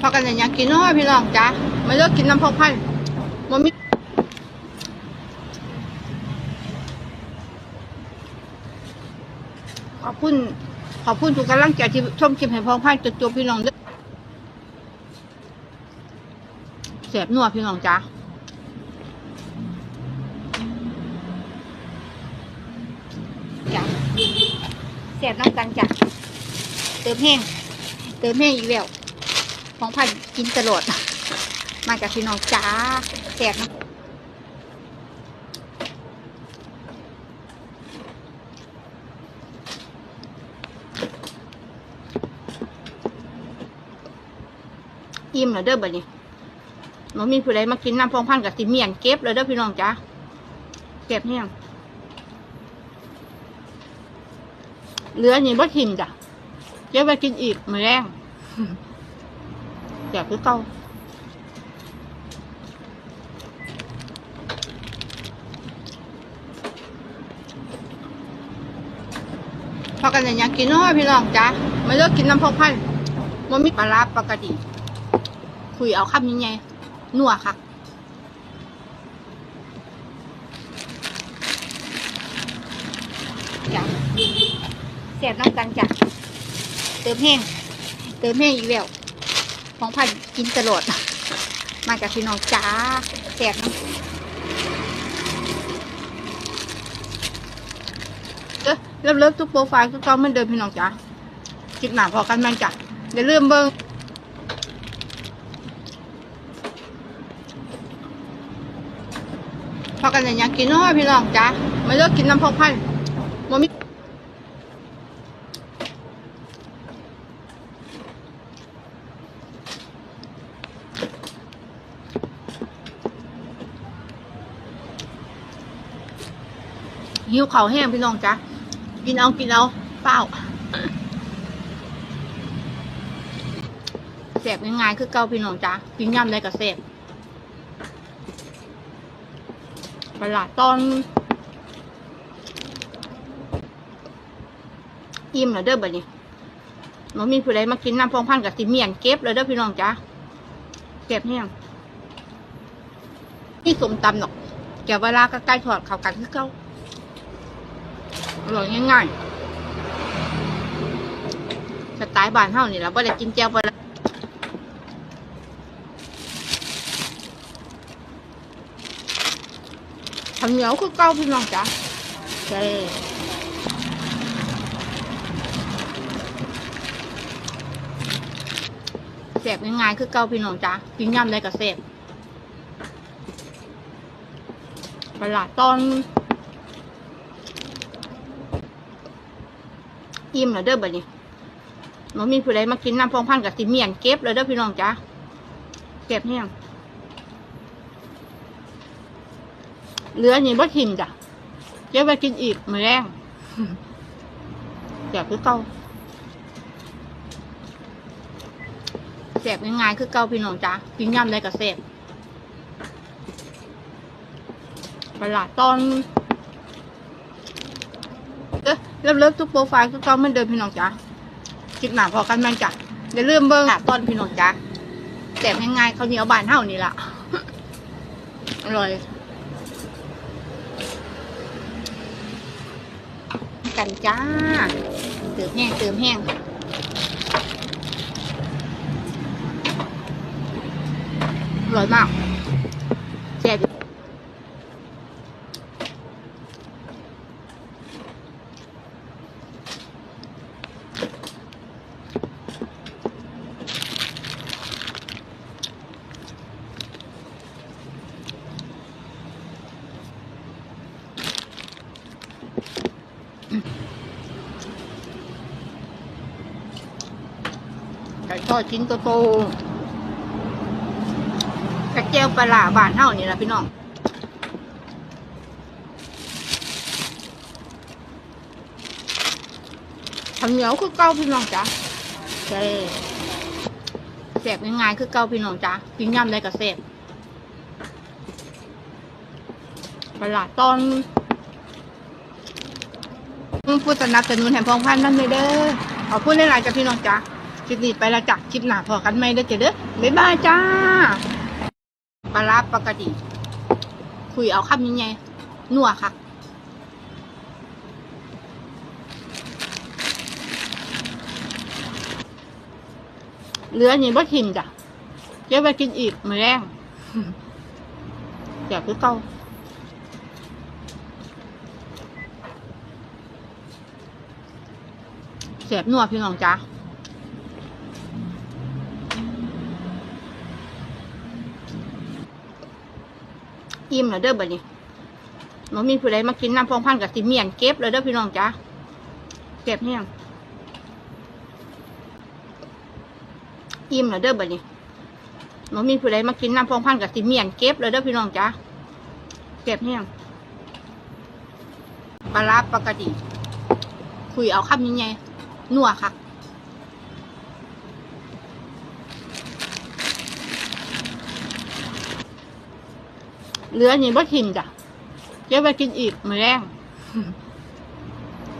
พอกันอย่างอยกินน้อยพี่น้องจ้ะมาเลิกกินน้ำพกพันมันมีขอบคุณขอบคุณทุกกำลังใจที่ชมคลิปให้พองพันจนจบพี่น้องเด้อเสียบนัวพี่น้องจ้ะจ้ะเสียบน้ำกันจ้ะเติมแห้งเติมแห้งอีกแล้ว ของพันกินตลอด มาจากพี่น้องจ้าแจกนะอิ่มแล้วเด้อบัดนี้มันมีผู้ใดมากินน้ำพองพันกับสิเมียนเก็บเลยเด้อพี่น้องจ้าเก็บเนี่ยเหลือนี่บ่ทิมจ้ะเก็บไว้กินอีกมือแรง อยากคือเก่าพอกันอย่างอยกินน้อยพี่น้องจ้ะมาเลิกกินน้ำพกพันมันมีปลาร้าปกติคุยเอาคำยังไงนัวค่ะจ้ะเสียบน้ำกันจ้ะเติมแห้งเติมแห้งอีกแล้ว ของพันกินตลอด มาจากพี่น้องจ้าแจกนะเออเริ่มเริ่มทุกโปรไฟล์ทุกตอนเหมันเดิมพี่น้องจ้าคลิปหนาพอกันแม่นจ้ะอย่าลืมเบิ้งพอกันอย่างอยากกินน้อยพี่น้องจ้ามาเลิกกินน้ำพกพันมันมี หิวเขาแห้งพี่น้องจ้ะกินเอากินเอาเปล่าเสบง่ายๆคือเกาพี่น้องจ้ะกินย่ำได้กับเสบประหลาดตอนอิ่มแล้วเด้อบัดนี้มันมีผู้ใดมากินน้ำพองพันกับสิเมียนเก็บเลยเด้อพี่น้องจ้ะเก็บแห้งนี่สมตำหนอกแกวเวลาก็ใกล้ถอดเขากันคือเก่า อร่อยง่ายๆสไตล์บ้านเฮานี่ละบ่ได้กินแจ่วบ่ได้ทำเหนียวคือเก่าพี่น้องจ้ะเจ้เสบง่ายๆคือเก่าพี่น้องจ้ะกินย่ำได้กับเสบประหลาดตอน อิ่มแล้วเด้อบัดนี้มันมีผู้ใดมากินน้ำพองพันกับสิเมียนเก็บเลยเด้อพี่น้องจ้าเก็บเนี่ยเหลือนี่บ่ทิมจ้ะเก็บไว้กินอีกมือแรงอยากคือเก่าแสบง่ายๆคือเก่าพี่น้องจ้ากินย่ำได้กับแสบประหลาดตอน เออเริ่มเริ่มทุกโปรไฟล์ทุกตอนเหมันเดิมพี่น้องจ้ะคลิปหนาพอกันแม่จ้ะอย่าลืมเบิ้งหาตอนพี่น้องจ้ะแจกง่ายๆเขาวเหนียวบานเท่านี่ล่ะ อร่อยกันจ้า เติมแห้งเติมแห้งอร่อยมาก ไก่ทอดชิ้นโตๆกระเจียวปลาบานเท่านี่แหละพี่น้องทำเหนียวคือเก้าพี่น้องจ้ะเจ๊เสบง่ายๆคือเก้าพี่น้องจ้ะกินย่ำได้กับเสบปลาร้อน ผู้สนับสนุนแห่งพองพันธุ์นั่นเลยเด้อขอพูดหลายๆกับพี่น้องจ้ะคลิปนี้ไปละจ้ะคลิปหน้าพอกันไหมเด้อจ้ะเด้อบ๊ายบายจ้าปลาร้าปกติ คุยเอาคำยังไงนัวค่ะเหลือนี่บ่ทิมจ้ะเดี๋ยวไปกินอีกมื้อแรงอยากคือเก่า เสียบนัวพี่น้องจ้าอิ่มแล้วเด้อบัดนี้มันมีผู้ใดมากินน้ำพองพันกับสิเมียนเก็บเลยเด้อพี่น้องจ้าเก็บเนี่ยอิ่มแล้วเด้อบัดนี้มันมีผู้ใดมากินน้ำพองพันกับสิเมียนเก็บเลยเด้อพี่น้องจ้าเก็บเนี่ยปลาร้าปกติคุยเอาคำยังไง นัวค่ะเหลือนี่บ่ทิมจ้ะเดี๋ยวไปกินอีกมื้อแรง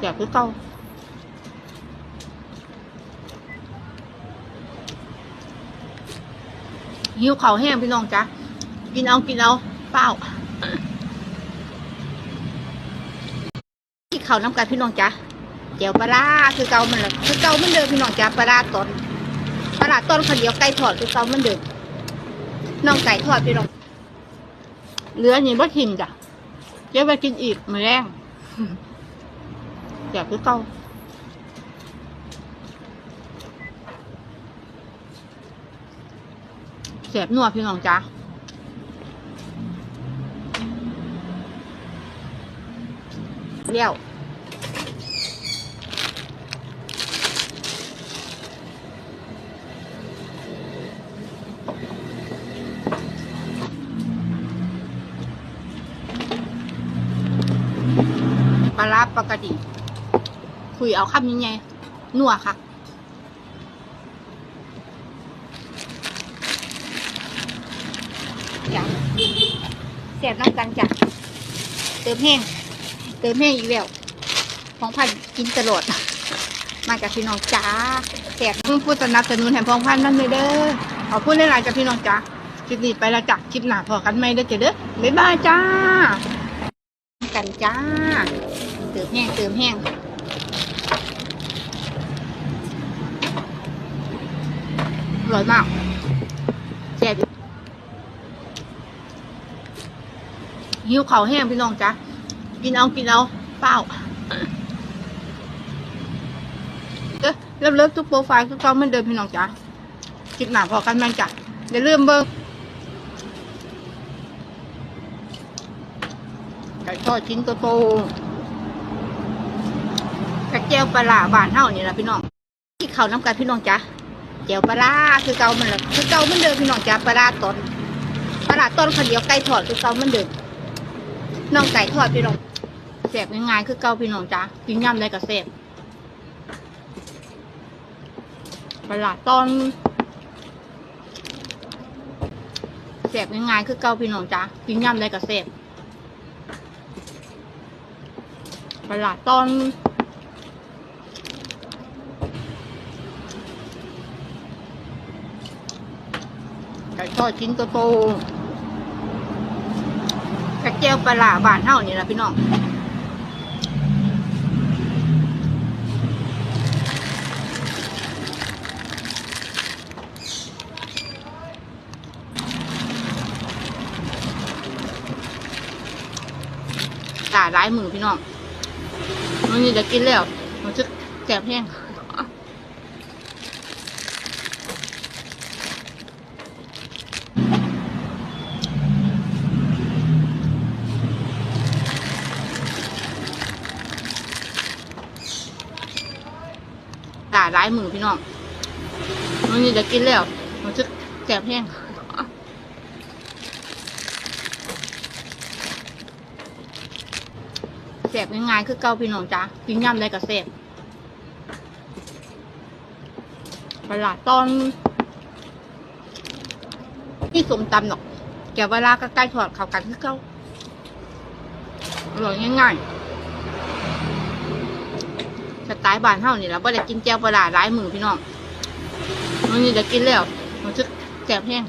อยากคือเก่าหิวข้าวแห้งพี่น้องจ้ะกินเอากินเอาเปล่าที่ข้าวน้ำกันพี่น้องจ้ะ เดี๋ยวปลาคือเก่ามันเลยคือเก่ามันเดิมพี่น้องจ้ะปลาต้นปลาต้นข้าวเดียวไก่ทอดคือเก่ามันเดิมน้องไก่ทอดพี่น้องเหลือนี่บ่ทิมจ้ะเดี๋ยวไปกินอีกมือแรงอยากคือเก่าเสียบนัวพี่น้องจ้าเลี้ยว ปลาร้าปกติ คุยเอาคำยังไงนัวค่ะจ้ะเสียบน้ำกันจ้ะเติมแห้ง เติมแห้งอีกแล้ว ของพันกินตลอด มาจากพี่น้องจ้าแจกผู้สนับสนุนแห่งพองพันนั่นเลยเด้อขอพูดหลายๆจากพี่น้องจ้าคลิปนี้ไปแล้วจ้ะคลิปหน้าพอกันไหมเด้อจ้ะเด้อบ๊ายบายจ้า กันจ้า เติมแห้งเติมแห้งอร่อยมากแซ่บหิวขาแห้งพี่น้องจ้ะกินเอากินเอาเปล่าเอ้ยเลิฟเลิฟทุกโปรไฟล์ทุกช่องเหมือนเดิมพี่น้องจ้ะคลิปหนาพอกันไหมจ้ะอย่าลืมเบิ่งไก่ทอดชิ้นโตๆ เจียวปลาร้าบ้านเฮานี่ละพี่น้องที่เขาน้ำกันพี่น้องจ้ะเจียวปลาร้าคือเก่ามันละคือเก่าเหมือนเดิมพี่น้องจ้ะปลาร้าต้นปลาร้าต้นคนเดียวไก่ทอดคือเก่าเหมือนเดิมน้องไก่ทอดพี่น้องแสบง่ายๆคือเก่าพี่น้องจ้ะกินย่ำได้ก็แสบปลาร้าต้นแสบง่ายๆคือเก่าพี่น้องจ้ะกินย่ำได้ก็แสบปลาตอน ทอดชิ้นโตๆกระเจียวปลาบานเฮานี่แหละพี่น้องตาร้ายมือพี่น้องมันนี่จะกินแล้ว มันจะแสบแห้ง ตาร้ายมือพี่น้องมันนี่จะกินแล้วมันจะแสบแห้งแสบง่ายๆคือเกาพี่น้องจ้ากินย่ำได้ก็แสบปลาร้าตอนนี่สมตำหรอกแกเวลาก็ใกล้ถอดเขากันคือเกาอร่อยง่ายๆ สไตล์บ้านเฮานี่แหละบ่ได้กินแจ่วปลาร้าหลายมือพี่น้องวันนี้จะกินแล้วรู้สึกแสบแห้ง